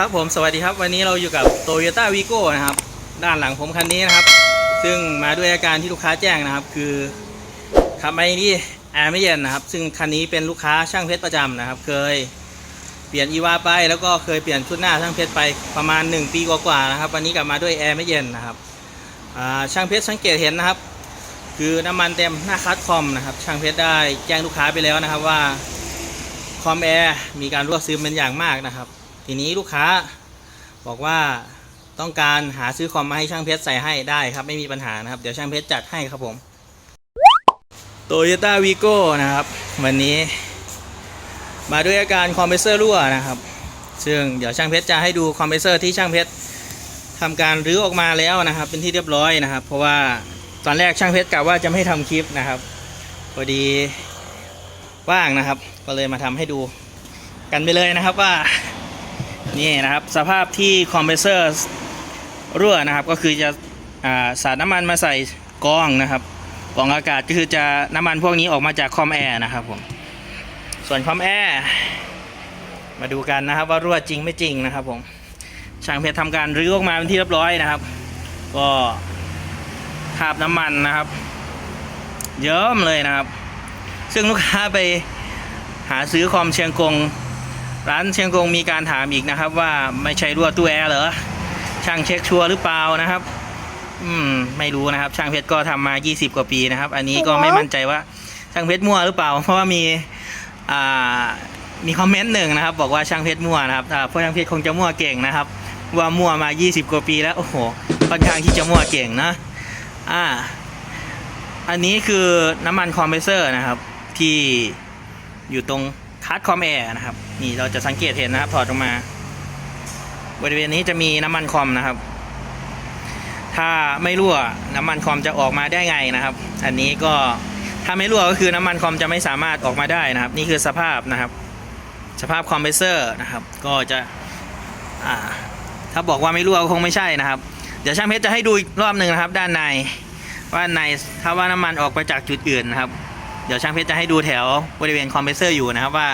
ครับผมสวัสดีครับวันนี้เราอยู่กับ Toyota Vigo นะครับ ด้านหลังผมคันนี้นะครับ ซึ่งมาด้วยอาการที่ลูกค้าแจ้งนะครับ คือขับไปนี่แอร์ไม่เย็นนะครับ ซึ่งคันนี้เป็นลูกค้าช่างเพชรประจำนะครับ เคยเปลี่ยนอีวาไป แล้วก็เคยเปลี่ยนชุดหน้าช่างเพชรไปประมาณ 1 ปีกว่าๆนะครับ วันนี้กลับมาด้วยแอร์ไม่เย็นนะครับช่างเพชรสังเกตเห็นนะครับ คือน้ำมันเต็มหน้าคัดคอมนะครับ ช่างเพชรได้แจ้งลูกค้าไปแล้วนะครับว่าคอมแอร์มีการรั่วซึมเป็นอย่างมากนะครับ ทีนี้ลูกค้าบอกว่าต้องการหาซื้อคอมมาให้ช่างเพชรใส่ให้ได้ครับไม่มีปัญหานะครับ เดี๋ยวช่างเพชรจัดให้ครับผมโตโยต้าวีโก้นะครับ วันนี้มาด้วยอาการคอมเพรสเซอร์รั่วนะครับ ซึ่งเดี๋ยวช่างเพชรจะให้ดูคอมเพรสเซอร์ที่ช่างเพชรทำการรื้อออกมาแล้วนะครับ เป็นที่เรียบร้อยนะครับ เพราะว่าตอนแรกช่างเพชรกะว่าจะไม่ทำคลิปนะครับพอดีว่างนะครับ ก็เลยมาทำให้ดูกันไปเลยนะครับว่า นี่นะครับสภาพที่คอมเพรสเซอร์รั่วนะครับก็คือจะอสาดน้ำมันมาใส่กรองนะครับกรองอากาศก็คือจะน้ำมันพวกนี้ออกมาจากคอมแอร์นะครับผมส่วนคอมแอร์มาดูกันนะครับว่ารั่วจริงไม่จริงนะครับผมช่างเพชรทำการรื้อออกมาเป็นที่เรียบร้อยนะครับ ก็คราบน้ำมันนะครับเยิ้มเลยนะครับ ซึ่งลูกค้าไปหาซื้อคอมเชียงกง ร้านเชียงกงมีการถามอีกนะครับ ว่าไม่ใช่รั่วตู้แอร์เหรอช่างเช็คชัวร์หรือเปล่านะครับ อืม ไม่รู้นะครับ ช่างเพชรก็ทำมา 20 กว่าปีนะครับ อันนี้ก็ไม่มั่นใจว่าช่างเพชรมั่วหรือเปล่า เพราะว่ามีอ่ามีคอมเมนต์หนึ่งนะครับ บอกว่าช่างเพชรมั่วนะครับอ่าเพราะช่างเพชรคงจะมั่วเก่งนะครับ ว่ามั่วมา 20 กว่าปีแล้วโอ้โหค่อนข้างที่จะมั่วเก่งนะ อ่า อันนี้คือน้ำมันคอมเพรสเซอร์นะครับ ที่อยู่ตรง คัสคอมแอร์นะครับ นี่เราจะสังเกตเห็นนะครับ ถอดออกมา บริเวณนี้จะมีน้ำมันคอมนะครับ ถ้าไม่รั่วน้ำมันคอมจะออกมาได้ไงนะครับ อันนี้ก็ถ้าไม่รั่วก็คือน้ำมันคอมจะไม่สามารถออกมาได้นะครับ นี่คือสภาพนะครับ สภาพคอมเพรสเซอร์นะครับ ก็จะอ่าถ้าบอกว่าไม่รั่วก็คงไม่ใช่นะครับ เดี๋ยวช่างเพชรจะให้ดูอีกรอบหนึ่งนะครับ ด้านในว่าในถ้าว่าน้ำมันออกไปจากจุดอื่นนะครับ เดี๋ยวช่างเพชรจะให้ดูแถวบริเวณคอมเพรสเซอร์อยู่นะครับว่า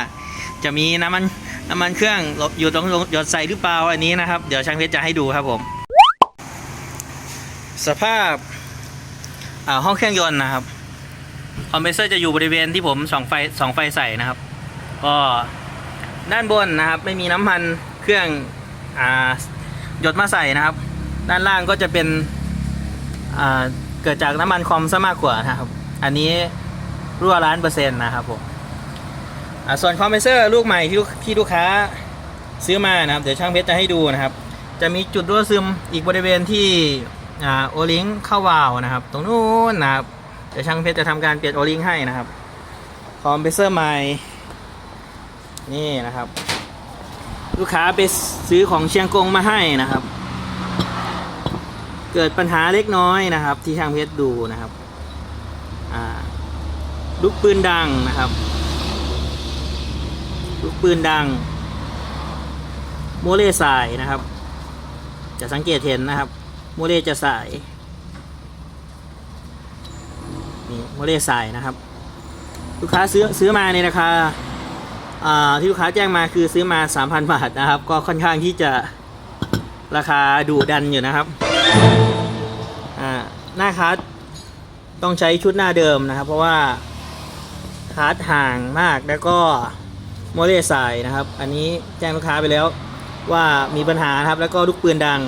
จะมีน้ำมันน้ำมันเครื่องอยู่ตรงหยดใส่หรือเปล่าอันนี้นะครับ เดี๋ยวช่างเพชรจะให้ดูครับผม สภาพอ่าห้องเครื่องยนต์นะครับคอมเพรสเซอร์จะอยู่บริเวณที่ผมสองไฟสองไฟใส่นะครับ ก็ด้านบนนะครับ ไม่มีน้ำมันเครื่องอ่าหยดมาใส่นะครับ ด้านล่างก็จะเป็นเกิดจากน้ำมันคอมซะมากกว่านะครับ อันนี้ รั่วล้านเปอร์เซ็นต์นะครับผมส่วนคอมเพรสเซอร์ลูกใหม่ที่ลูกที่ลูกค้าซื้อมานะครับเดี๋ยวช่างเพชรจะให้ดูนะครับ จะมีจุดรั่วซึมอีกบริเวณที่อ่าโอลิงเข้าวาล์วนะครับ ตรงนู้นนะครับเดี๋ยวช่างเพชรจะทำการเปลี่ยนโอลิงให้นะครับคอมเพรสเซอร์ใหม่นี่นะครับ ลูกค้าไปซื้อของเชียงกงมาให้นะครับ เกิดปัญหาเล็กน้อยนะครับ ที่ช่างเพชรดูนะครับอ่า ลูกปืนดังนะครับ ลูกปืนดัง โมเลสายนะครับ จะสังเกตเห็นนะครับ โมเลจะสายนี่โมเลสายนะครับ ลูกค้าซื้อซื้อมาในราคาอ่าที่ลูกค้าแจ้งมาคือซื้อมา 3,000 บาทนะครับ ก็ค่อนข้างที่จะราคาดุดันอยู่นะครับอ่าหน้าคัสต้องใช้ชุดหน้าเดิมนะครับ เพราะว่า คัสห่างมากแล้วก็โมเลสายนะครับ อันนี้แจ้งลูกค้าไปแล้วว่ามีปัญหาครับแล้วก็ลูกปืนดัง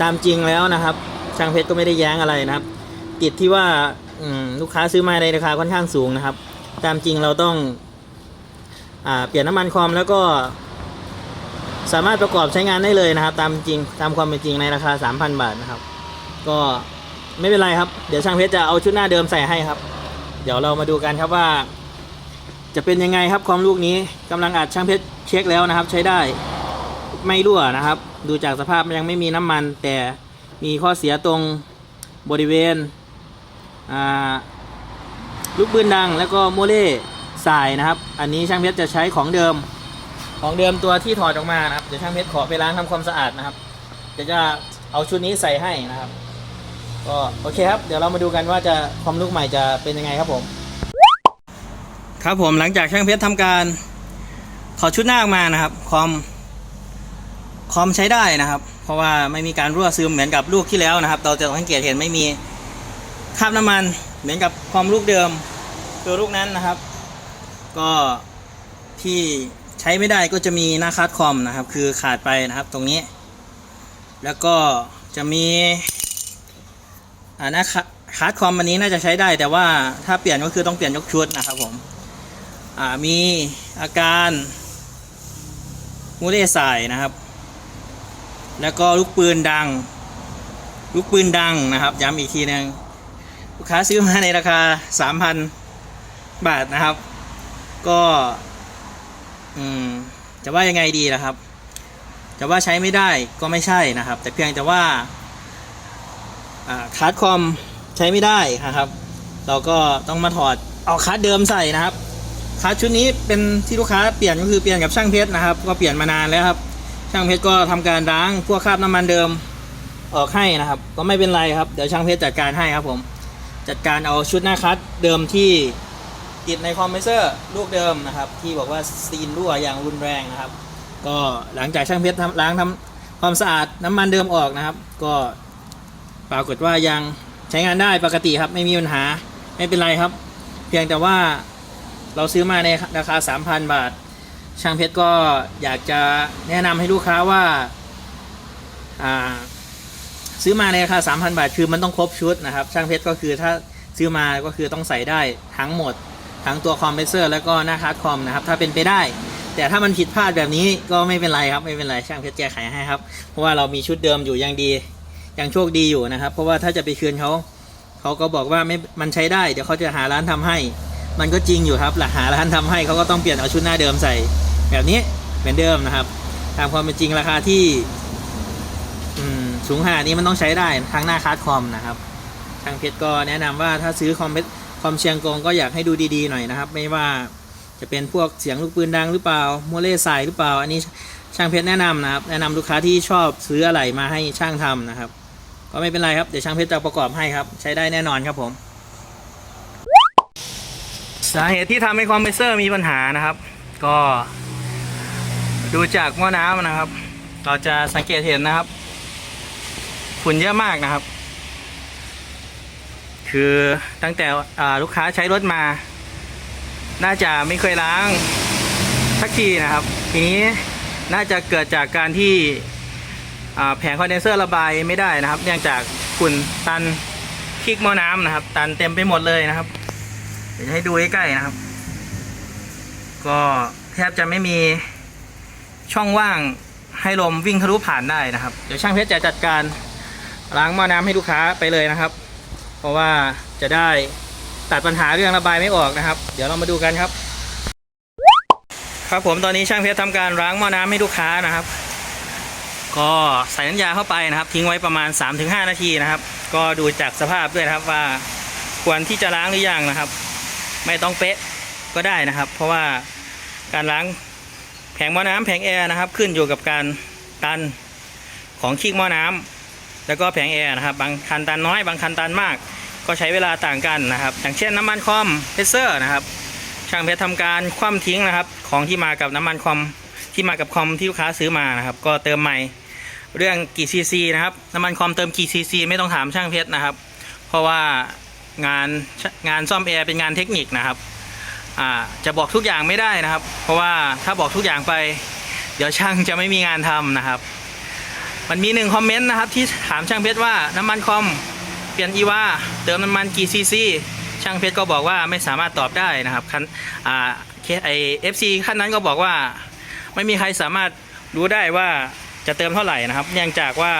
ตามจริงแล้วนะครับ ช่างเพชรก็ไม่ได้แย้งอะไรนะครับ ติดที่ว่าลูกค้าซื้อมาในราคาค่อนข้างสูงนะครับ ตามจริงเราต้องอเปลี่ยนน้ำมันคอมแล้วก็ สามารถประกอบใช้งานได้เลยนะครับ ตามจริงตามความเป็นจริงในราคา 3,000 บาทนะครับ ก็ไม่เป็นไรครับ เดี๋ยวช่างเพชรจะเอาชุดหน้าเดิมใส่ให้ครับ ดี๋ยวเรามาดูกันครับว่า จะเป็นยังไงครับความลูกนี้กำลังอัดช่างเพชรเช็คแล้วนะครับ ใช้ได้ไม่รั่วนะครับ ดูจากสภาพยังไม่มีน้ำมัน แต่มีข้อเสียตรงบริเวณลูกปืนดังแล้วก็โมเล่สายนะครับ อันนี้ช่างเพชรจะใช้ของเดิม ของเดิมตัวที่ถอดออกมานะครับเดี๋ยวช่างเพชรขอไปล้างทำความสะอาดนะครับเดี๋ยวจะเอาชุดนี้ใส่ให้นะครับ ก็โอเคครับ เดี๋ยวเรามาดูกันว่าจะความลูกใหม่จะเป็นยังไงครับผม ครับผมหลังจากช่างเพชรทำการถอชุดหน้าออกมานะครับคอมคอมใช้ได้นะครับ เพราะว่าไม่มีการรั่วซึมเหมือนกับลูกที่แล้วนะครับ เราจะสังเกตเห็นไม่มีคราบน้ำมันเหมือนกับคอมลูกเดิมคือลูกนั้นนะครับ ก็ที่ใช้ไม่ได้ก็จะมีหน้าคัดคอมนะครับ คือขาดไปนะครับตรงนี้ แล้วก็จะมี อ่าน้าคัดคัดคอมอันนี้น่าจะใช้ได้แต่ว่าถ้าเปลี่ยนก็คือต้องเปลี่ยนยกชุดนะครับผมอ่ามีอาการมูเลสายนะครับ แล้วก็ลูกปืนดัง ลูกปืนดังนะครับ ย้ำอีกทีหนึงลูกค้าซื้อมาในราคา 3,000 บาทนะครับ ก็อืมจะว่ายังไงดีล่ะครับ จะว่าใช้ไม่ได้ก็ไม่ใช่นะครับ แต่เพียงแต่ว่า คาร์ดคอมใช้ไม่ได้นะครับ เราก็ต้องมาถอดเอาคาร์ดเดิมใส่นะครับคาร์ดชุดนี้เป็นที่ลูกค้าเปลี่ยนก็คือเปลี่ยนกับช่างเพชรนะครับ ก็เปลี่ยนมานานแล้วครับ ช่างเพชรก็ทำการล้างพวกคราบน้ำมันเดิมออกให้นะครับ ก็ไม่เป็นไรครับเดี๋ยวช่างเพชรจัดการให้ครับผมจัดการเอาชุดหน้าคัดเดิมที่ติดในคอมเพรสเซอร์ลูกเดิมนะครับ ที่บอกว่าซีนรั่วอย่างรุนแรงนะครับ ก็หลังจากช่างเพชรทำล้างทำความสะอาดน้ำมันเดิมออกนะครับ ก็ ปรากฏว่ายังใช้งานได้ปกติครับ ไม่มีปัญหาไม่เป็นไรครับ เพียงแต่ว่าเราซื้อมาในราคา 3,000 บาท ช่างเพชรก็อยากจะแนะนำให้ลูกค้าว่าาซื้อมาในราคา 3,000 บาท คือมันต้องครบชุดนะครับ ช่างเพชรก็คือถ้าซื้อมาก็คือต้องใส่ได้ทั้งหมด ทั้งตัวคอมเพรสเซอร์แล้วก็หน้าคัสคอมนะครับ ถ้าเป็นไปได้ แต่ถ้ามันผิดพลาดแบบนี้ก็ไม่เป็นไรครับ ไม่เป็นไรช่างเพชรแก้ไขให้ครับ เพราะว่าเรามีชุดเดิมอยู่ยังดี ยังโชคดีอยู่นะครับ เพราะว่าถ้าจะไปคืนเขาเขาก็บอกว่าไม่มันใช้ได้เดี๋ยวเขาจะหาร้านทำให้ มันก็จริงอยู่ครับหลักหาร้านทำให้เขาก็ต้องเปลี่ยนเอาชุดหน้าเดิมใส่ แบบนี้เหมือนเดิมนะครับ ตามความเป็นจริงราคาที่สูงขนาดนี้มันต้องใช้ได้ทั้งหน้าคัสคอมนะครับ ทางเพชรก็แนะนำว่าถ้าซื้อคอมเพชรคอมเชียงกงก็อยากให้ดูดีๆหน่อยนะครับ ไม่ว่าจะเป็นพวกเสียงลูกปืนดังหรือเปล่าโมเลสายหรือเปล่า อันนี้ช่างเพชรแนะนำนะครับ แนะนำลูกค้าที่ชอบซื้ออะไรมาให้ช่างทำนะครับ ก็ไม่เป็นไรครับ เดี๋ยวช่างเพชรจะประกอบให้ครับ ใช้ได้แน่นอนครับผม สาเหตุที่ทำให้คอมเพรสเซอร์มีปัญหานะครับ ก็ดูจากหม้อน้ำนะครับ เราจะสังเกตเห็นนะครับ ฝุ่นเยอะมากนะครับ คือตั้งแต่ลูกค้าใช้รถมา น่าจะไม่เคยล้างสักทีนะครับ ทีนี้น่าจะเกิดจากการที่ แผงคอนเดนเซอร์ระบายไม่ได้นะครับ เนื่องจากฝุ่นตันคลิกหม้อน้ำนะครับ ตันเต็มไปหมดเลยนะครับ เดี๋ยวให้ดูใกล้ๆนะครับ ก็แทบจะไม่มีช่องว่างให้ลมวิ่งทะลุผ่านได้นะครับ เดี๋ยวช่างเพชรจะจัดการล้างหม้อน้ำให้ลูกค้าไปเลยนะครับ เพราะว่าจะได้ตัดปัญหาเรื่องระบายไม่ออกนะครับ เดี๋ยวเรามาดูกันครับ ครับผมตอนนี้ช่างเพชรทำการล้างหม้อน้ำให้ลูกค้านะครับ ก็ใส่น้ำยาเข้าไปนะครับ ทิ้งไว้ประมาณ 3-5 นาทีนะครับ ก็ดูจากสภาพด้วยนะครับว่าควรที่จะล้างหรือยังนะครับ ไม่ต้องเป๊ะก็ได้นะครับ เพราะว่าการล้างแผงหม้อน้ำแผงแอร์นะครับ ขึ้นอยู่กับการตันของขี้หม้อน้ำแล้วก็แผงแอร์นะครับ บางคันตันน้อยบางคันตันมาก ก็ใช้เวลาต่างกันนะครับ อย่างเช่นน้ำมันคอมเพรสเซอร์นะครับช่างเพชรทำการคว่ำทิ้งนะครับ ของที่มากับน้ำมันคอม ที่มากับคอมที่ลูกค้าซื้อมานะครับ ก็เติมใหม่เรื่องกี่ซีซีนะครับน้ำมันคอมเติมกี่ซีซีไม่ต้องถามช่างเพชรนะครับ เพราะว่างานงานซ่อมแอร์เป็นงานเทคนิคนะครับจะบอกทุกอย่างไม่ได้นะครับ เพราะว่าถ้าบอกทุกอย่างไป เดี๋ยวช่างจะไม่มีงานทำนะครับ มันมีหนึ่งคอมเมนต์นะครับที่ถามช่างเพชรว่าน้ำมันคอมเปลี่ยนอีวาเติมน้ำมันกี่ซีซีช่างเพชรก็บอกว่าไม่สามารถตอบได้นะครับคันอ่าเคไอเอฟซีขั้นนั้นก็บอกว่า ไม่มีใครสามารถรู้ได้ว่าจะเติมเท่าไหร่นะครับ เนื่องจากว่า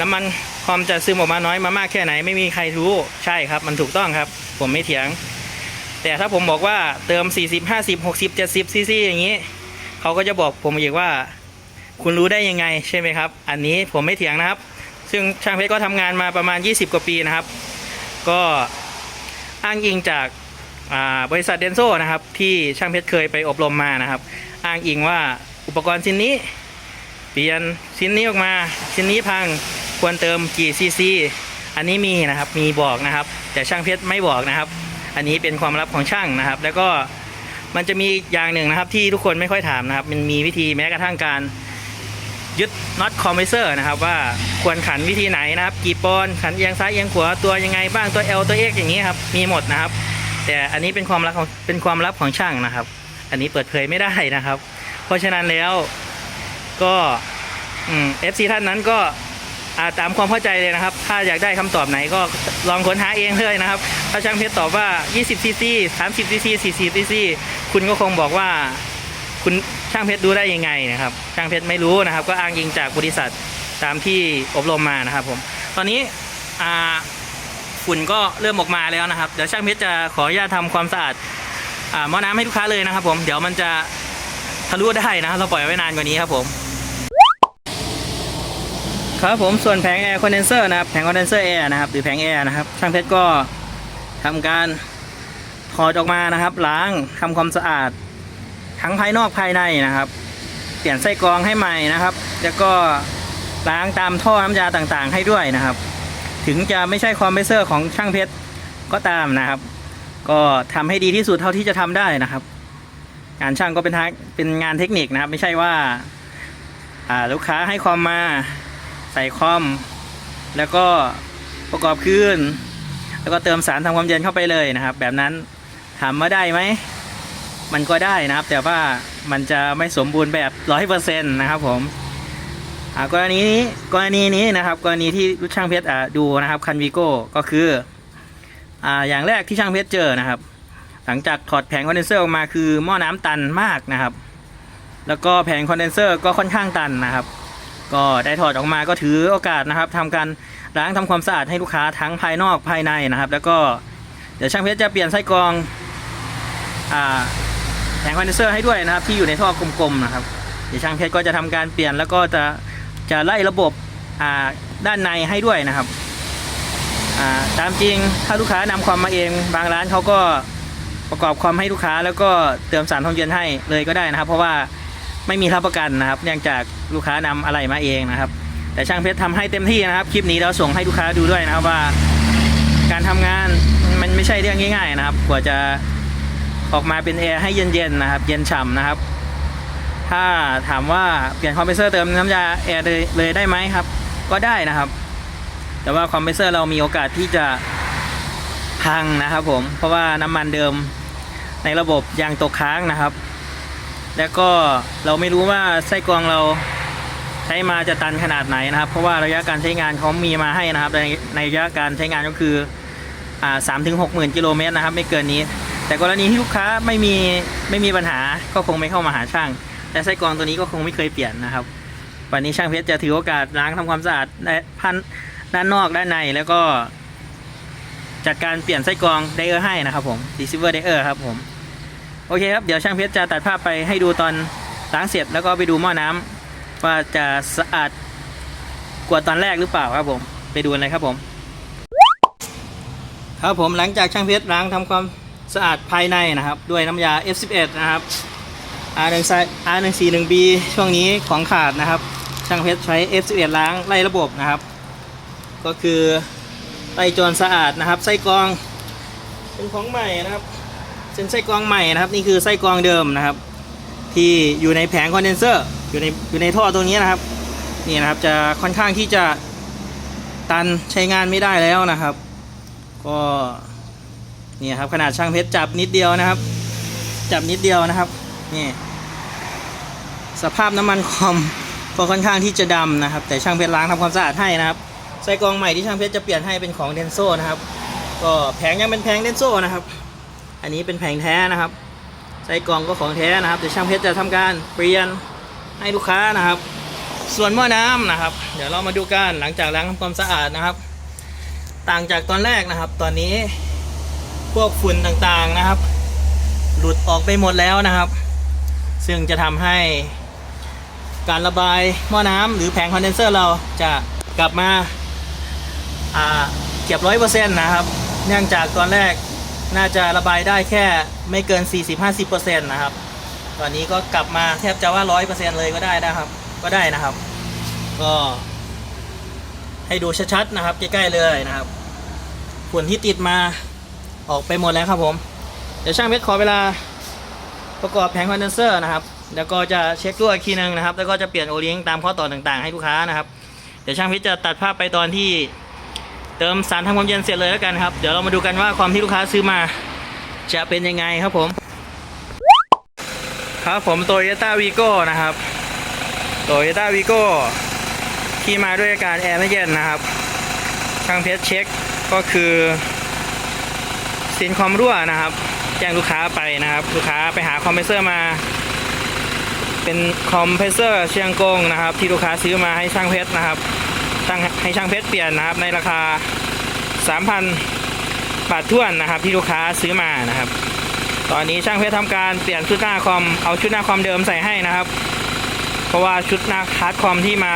น้ำมันคอมจะซึมออกมาน้อยมามากแค่ไหน ไม่มีใครรู้ใช่ครับ มันถูกต้องครับ ผมไม่เถียง แต่ถ้าผมบอกว่าเติม 40 50 60 70ซีซีอย่างนี้เขาก็จะบอกผมอีกว่า คุณรู้ได้ยังไงใช่ไหมครับ อันนี้ผมไม่เถียงนะครับ ซึ่งช่างเพชรก็ทำงานมาประมาณ 20 กว่าปีนะครับ ก็อ้างอิงจากบริษัทเดนโซนะครับ ที่ช่างเพชรเคยไปอบรมมานะครับ อ้างอิงว่าอุปกรณ์ชิ้นนี้ เปลี่ยนชิ้นนี้ออกมา ชิ้นนี้พังควรเติมกี่ซีซีอันนี้มีนะครับมีบอกนะครับ แต่ช่างเพชรไม่บอกนะครับ อันนี้เป็นความลับของช่างนะครับ แล้วก็มันจะมีอย่างหนึ่งนะครับ ที่ทุกคนไม่ค่อยถามนะครับ มันมีวิธีแม้กระทั่งการยึดน็อตคอมเพรสเซอร์นะครับ ว่าควรขันวิธีไหนนะครับ กี่ปอนขันเอียงซ้ายเอียงขวาตัวยังไงบ้างตัว L ตัว X อย่างนี้ครับมีหมดนะครับ แต่อันนี้เป็นความลับของเป็นความลับของช่างนะครับ อันนี้เปิดเผยไม่ได้นะครับ เพราะฉะนั้นแล้วก็เอฟซีท่านนั้นก็ตามความเข้าใจเลยนะครับ ถ้าอยากได้คำตอบไหนก็ลองค้นหาเองเลยนะครับ ถ้าช่างเพชรตอบว่า 20ซีซี30ซีซี40ซีซีคุณก็คงบอกว่าคุณช่างเพชรดูได้ยังไงนะครับ ช่างเพชรไม่รู้นะครับ ก็อ้างอิงจากบริษัทตามที่อบรมมานะครับผม ตอนนี้อ่าฝุ่นก็เริ่มออกมาแล้วนะครับ เดี๋ยวช่างเพชรจะขออนุญาตทำความสะอาด หม้อน้ำให้ลูกค้าเลยนะครับ ผมเดี๋ยวมันจะทะลุได้นะเราปล่อยไว้นานกว่านี้ครับผม ครับผมส่วนแผงแอร์คอนเดนเซอร์นะครับแผงคอนเดนเซอร์แอร์นะครับหรือแผงแอร์นะครับช่างเพชรก็ทำการถอดออกมานะครับ ล้างทำความสะอาด ทั้งภายนอกภายในนะครับ เปลี่ยนไส้กรองให้ใหม่นะครับ แล้วก็ล้างตามท่อน้ำยาต่างๆ ให้ด้วยนะครับ ถึงจะไม่ใช่คอมเพรสเซอร์ของช่างเพชรก็ตามนะครับ ก็ทำให้ดีที่สุดเท่าที่จะทำได้นะครับ งานช่างก็เป็นทางเป็นงานเทคนิคนะครับ ไม่ใช่ว่าอ่าลูกค้าให้คอมมาใส่คอม แล้วก็ประกอบคืนแล้วก็เติมสารทำความเย็นเข้าไปเลยนะครับ แบบนั้นถามว่าได้ไหมมันก็ได้นะครับ แต่ว่ามันจะไม่สมบูรณ์แบบร้อยเปอร์เซ็นต์นะครับผมกรณีนี้กรณีนี้นะครับ กรณีที่ลูกช่างเพชรดูนะครับคันวีโก้ก็คือ อ่าอย่างแรกที่ช่างเพชรเจอนะครับ หลังจากถอดแผงคอนเดนเซอร์ออกมาคือหม้อน้ำตันมากนะครับ แล้วก็แผงคอนเดนเซอร์ก็ค่อนข้างตันนะครับ ก็ได้ถอดออกมาก็ถือโอกาสนะครับทำการล้างทำความสะอาดให้ลูกค้าทั้งภายนอกภายในนะครับ แล้วก็เดี๋ยวช่างเพชรจะเปลี่ยนไส้กรองอ่าแผงคอนเดนเซอร์ให้ด้วยนะครับ ที่อยู่ในท่อกลมๆนะครับ เดี๋ยวช่างเพชรก็จะทำการเปลี่ยนแล้วก็จะจะไล่ระบบอ่าด้านในให้ด้วยนะครับ ตามจริงถ้าลูกค้านำความมาเอง บางร้านเขาก็ประกอบความให้ลูกค้าแล้วก็เติมสารทองเย็นให้เลยก็ได้นะครับ เพราะว่าไม่มีรับประกันนะครับ เนื่องจากลูกค้านำอะไรมาเองนะครับ แต่ช่างเพชรทำให้เต็มที่นะครับคลิปนี้เราส่งให้ลูกค้าดูด้วยนะครับว่า การทำงานมันไม่ใช่เรื่องง่าย ๆนะครับ กว่าจะออกมาเป็นแอร์ให้เย็นๆนะครับ เย็นฉ่ำนะครับ ถ้าถามว่าเปลี่ยนคอมเพรสเซอร์เติมน้ำยาแอร์เลยได้ไหมครับ ก็ได้นะครับ แต่ว่าคอมเพรสเซอร์เรามีโอกาสที่จะพังนะครับผม เพราะว่าน้ำมันเดิมในระบบยางตกค้างนะครับ แล้วก็เราไม่รู้ว่าไส้กรองเราใช้มาจะตันขนาดไหนนะครับ เพราะว่าระยะการใช้งานเขามีมาให้นะครับ ในในระยะการใช้งานก็คือสามถึงหกหมื่นกิโลเมตรนะครับ ไม่เกินนี้ แต่กรณีที่ลูกค้าไม่มีไม่มีปัญหาก็คงไม่เข้ามาหาช่างแต่ไส้กรองตัวนี้ก็คงไม่เคยเปลี่ยนนะครับ วันนี้ช่างเพชรจะถือโอกาสล้างทำความสะอาดในพัน ด้านนอกด้านในแล้วก็จัดการเปลี่ยนไส้กรองไดเออร์ให้นะครับผม receiver ไดเออร์ครับผม โอเคครับ เดี๋ยวช่างเพชรจะตัดภาพไปให้ดูตอนล้างเสร็จแล้วก็ไปดูหม้อน้ำว่าจะสะอาดกว่าตอนแรกหรือเปล่าครับผม ไปดูเลยครับผม ครับผมหลังจากช่างเพชรล้างทำความสะอาดภายในนะครับ ด้วยน้ำยา F11 นะครับ R1 R141B ช่วงนี้ของขาดนะครับ ช่างเพชรใช้ F11 ล้างไล่ระบบนะครับ ก็คือไล่จรสะอาดนะครับ ไส้กรองเป็นของใหม่นะครับเป็นไส้กรองใหม่นะครับ นี่คือไส้กรองเดิมนะครับ ที่อยู่ในแผงคอนเดนเซอร์อยู่ในอยู่ในท่อตรงนี้นะครับนี่นะครับจะค่อนข้างที่จะตันใช้งานไม่ได้แล้วนะครับ ก็นี่ครับขนาดช่างเพชรจับนิดเดียวนะครับ จับนิดเดียวนะครับนี่สภาพน้ำมันคอมก็ค่อนข้างที่จะดำนะครับ แต่ช่างเพชรล้างทำความสะอาดให้นะครับ ไส้กรองใหม่ที่ช่างเพชรจะเปลี่ยนให้เป็นของเดนโซนะครับ ก็แผงยังเป็นแผงเดนโซนะครับ อันนี้เป็นแผงแท้นะครับ ไส้กรองก็ของแท้นะครับเดี๋ยวช่างเพชรจะทำการเปลี่ยนให้ลูกค้านะครับ ส่วนหม้อน้ำนะครับ เดี๋ยวเรามาดูกันหลังจากล้างทำความสะอาดนะครับ ต่างจากตอนแรกนะครับ ตอนนี้พวกฝุ่นต่างๆนะครับ หลุดออกไปหมดแล้วนะครับ ซึ่งจะทำให้การระบายหม้อน้ำหรือแผงคอนเดนเซอร์เราจะกลับมา เก็บร้อยเปอร์เซ็นต์นะครับ เนื่องจากตอนแรกน่าจะระบายได้แค่ไม่เกิน 40-50%นะครับ ตอนนี้ก็กลับมาแทบจะว่า 100%เลยก็ได้นะครับ ก็ได้นะครับ ก็ให้ดูชัดๆนะครับ ใกล้ๆเลยนะครับฝุ่นที่ติดมาออกไปหมดแล้วครับผม เดี๋ยวช่างเพชรขอเวลาประกอบแผงคอนเดนเซอร์นะครับ แล้วก็จะเช็ครั่วอีกทีนึงนะครับ แล้วก็จะเปลี่ยนโอลิงตามข้อต่อต่างๆ ให้ลูกค้านะครับ เดี๋ยวช่างพิษจะตัดภาพไปตอนที่ เติมสารทำความเย็นเสร็จเลยแล้วกันครับ เดี๋ยวเรามาดูกันว่าความที่ลูกค้าซื้อมาจะเป็นยังไงครับผม ครับผมโตโยต้าวีโก้นะครับโตโยต้าวีโก้ที่มาด้วยอาการแอร์ไม่เย็นนะครับ ช่างเพชรเช็คก็คือสินคอมรั่วนะครับ แจ้งลูกค้าไปนะครับ ลูกค้าไปหาคอมเพรสเซอร์มา เป็นคอมเพรสเซอร์เชียงกงนะครับ ที่ลูกค้าซื้อมาให้ช่างเพชรนะครับางให้ช่างเพชรเปลี่ยนนะครับในราคา 3,000 บาทท้วนนะครับ ที่ลูกค้าซื้อมานะครับ ตอนนี้ช่างเพชรทำการเปลี่ยนชุดหน้าคอมเอาชุดหน้าคอมเดิมใส่ให้นะครับ เพราะว่าชุดหน้าฮาร์ดคอมที่มา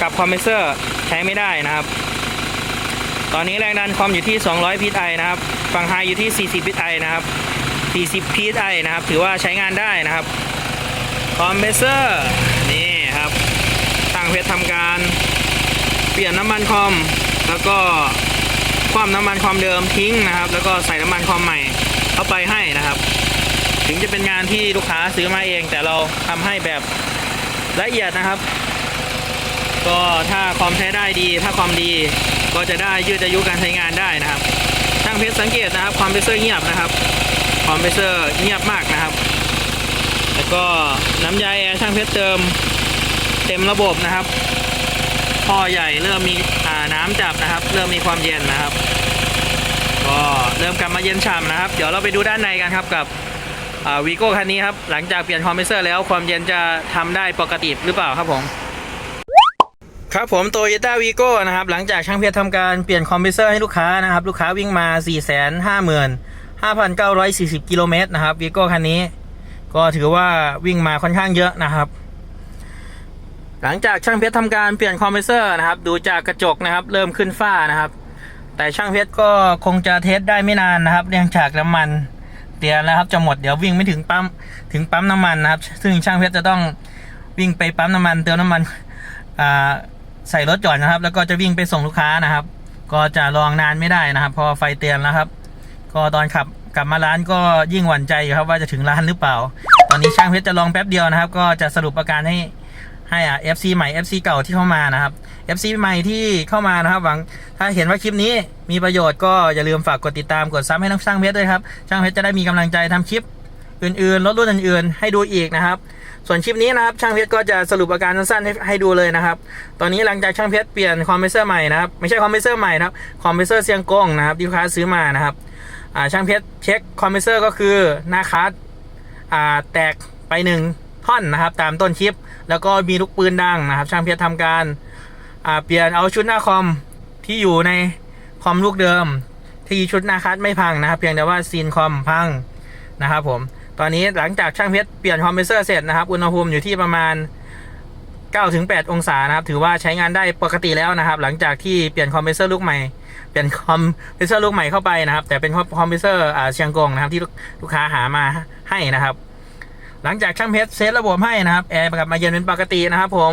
กับคอมเพรสเซอร์ใช้ไม่ได้นะครับ ตอนนี้แรงดันคอมอยู่ที่ 200พีไอนะครับฝั่งไฮอยู่ที่ 40พีไอนะครับ 40พีไอนะครับ ถือว่าใช้งานได้นะครับคอมเพรสเซอร์นี่ครับช่างเพชรทำการ เปลี่ยนน้ำมันคอม แล้วก็คว่ำน้ำมันคอมเดิมทิ้งนะครับ แล้วก็ใส่น้ำมันคอมใหม่เข้าไปให้นะครับ ถึงจะเป็นงานที่ลูกค้าซื้อมาเอง แต่เราทำให้แบบละเอียดนะครับ ก็ถ้าคอมใช้ได้ดี ถ้าคอมดี ก็จะได้ยืดอายุการใช้งานได้นะครับช่างเพชรสังเกตนะครับคอมเพรสเซอร์เงียบนะครับคอมเพรสเซอร์เงียบมากนะครับแล้วก็น้ำยาแอร์ช่างเพชรเติมเต็มระบบนะครับ ท่อใหญ่เริ่มมีน้ำจับนะครับ เริ่มมีความเย็นนะครับ ก็เริ่มกลับมาเย็นฉ่ำนะครับ เดี๋ยวเราไปดูด้านในกันครับกับวีโก้คันนี้ครับ หลังจากเปลี่ยนคอมเพรสเซอร์แล้วความเย็นจะทำได้ปกติหรือเปล่าครับผม ครับผมโตโยต้าวีโก้นะครับ หลังจากช่างเพชรทำการเปลี่ยนคอมเพรสเซอร์ให้ลูกค้านะครับ ลูกค้าวิ่งมา 4 5 5 5,940 กิโลเมตรนะครับวีโก้คันนี้ ก็ถือว่าวิ่งมาค่อนข้างเยอะนะครับ หลังจากช่างเพชรทำการเปลี่ยนคอมเพรสเซอร์นะครับ ดูจากกระจกนะครับ เริ่มขึ้นฝ้านะครับ แต่ช่างเพชรก็คงจะเทสได้ไม่นานนะครับเนื่องจากน้ำมันเตียนแล้วครับจะหมดเดี๋ยววิ่งไม่ถึงปั๊มถึงปั๊มน้ำมันนะครับ ซึ่งช่างเพชรจะต้องวิ่งไปปั๊มน้ำมันเติมน้ำมันใส่รถจอดนะครับ แล้วก็จะวิ่งไปส่งลูกค้านะครับ ก็จะลองนานไม่ได้นะครับ พอไฟเตือนแล้วครับ ก็ตอนขับกลับมาร้านก็ยิ่งหวั่นใจอยู่ครับว่าจะถึงร้านหรือเปล่า ตอนนี้ช่างเพชรจะลองแป๊บเดียวนะครับ ก็จะสรุปอาการให้ ให้อะ FC ใหม่ FC เก่าที่เข้ามานะครับ FC ใหม่ที่เข้ามานะครับ หวังถ้าเห็นว่าคลิปนี้มีประโยชน์ก็อย่าลืมฝากกดติดตามกดซับให้น้องช่างเพชรด้วยครับช่างเพชรจะได้มีกำลังใจทำคลิปอื่นๆรถรุ่นอื่นๆ ให้ดูอีกนะครับ ส่วนคลิปนี้นะครับ ช่างเพชรก็จะสรุปอาการสั้นๆให้ให้ดูเลยนะครับ ตอนนี้หลังจากช่างเพชรเปลี่ยนคอมเพรสเซอร์ใหม่นะครับ ไม่ใช่คอมเพรสเซอร์ใหม่นะครับ คอมเพรสเซอร์เซียงกงนะครับที่ลูกค้าซื้อมานะครับ ช่างเพชรเช็คคอมเพรสเซอร์ก็คือหน้าคัสแตกไปหนึ่ง ท่อนนะครับ ตามต้นคลิป แล้วก็มีลูกปืนดังนะครับ ช่างเพชรทำการเปลี่ยนเอาชุดหน้าคอมที่อยู่ในคอมลูกเดิม ที่ชุดหน้าคัสไม่พังนะครับ เพียงแต่ว่าซีนคอมพังนะครับผมตอนนี้หลังจากช่างเพชรเปลี่ยนคอมเพรสเซอร์เสร็จนะครับ อุณหภูมิอยู่ที่ประมาณ 9-8 องศานะครับ ถือว่าใช้งานได้ปกติแล้วนะครับ หลังจากที่เปลี่ยนคอมเพรสเซอร์ลูกใหม่ เปลี่ยนคอมเพรสเซอร์ลูกใหม่เข้าไปนะครับ แต่เป็นคอมเพรสเซอร์อ่าเชียงกงนะครับที่ลูกค้าหามาให้นะครับ หลังจากช่างเพชรเซตระบบให้นะครับแอร์กลับมาเย็นเป็นปกตินะครับผม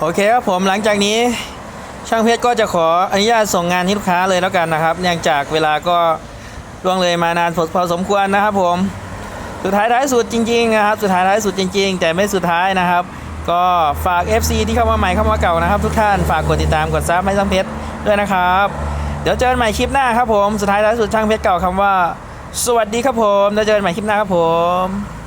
โอเคครับผมหลังจากนี้ช่างเพชรก็จะขออนุญาตส่งงานให้ลูกค้าเลยแล้วกันนะครับเนื่องจากเวลาก็ล่วงเลยมานานพอสมควรนะครับผมสุดท้ายท้ายสุดจริงๆนะครับสุดท้ายท้ายสุดจริง ๆ แต่ไม่สุดท้ายนะครับ ก็ฝาก FC ที่เข้ามาใหม่เข้ามาเก่านะครับ ทุกท่านฝากกดติดตามกดซับให้ช่างเพชรด้วยนะครับ เดี๋ยวเจอกันใหม่คลิปหน้าครับผมสุดท้ายท้ายสุดช่างเพชรเก่าคำว่า สวัสดีครับผมแล้วเจอกันใหม่คลิปหน้าครับผม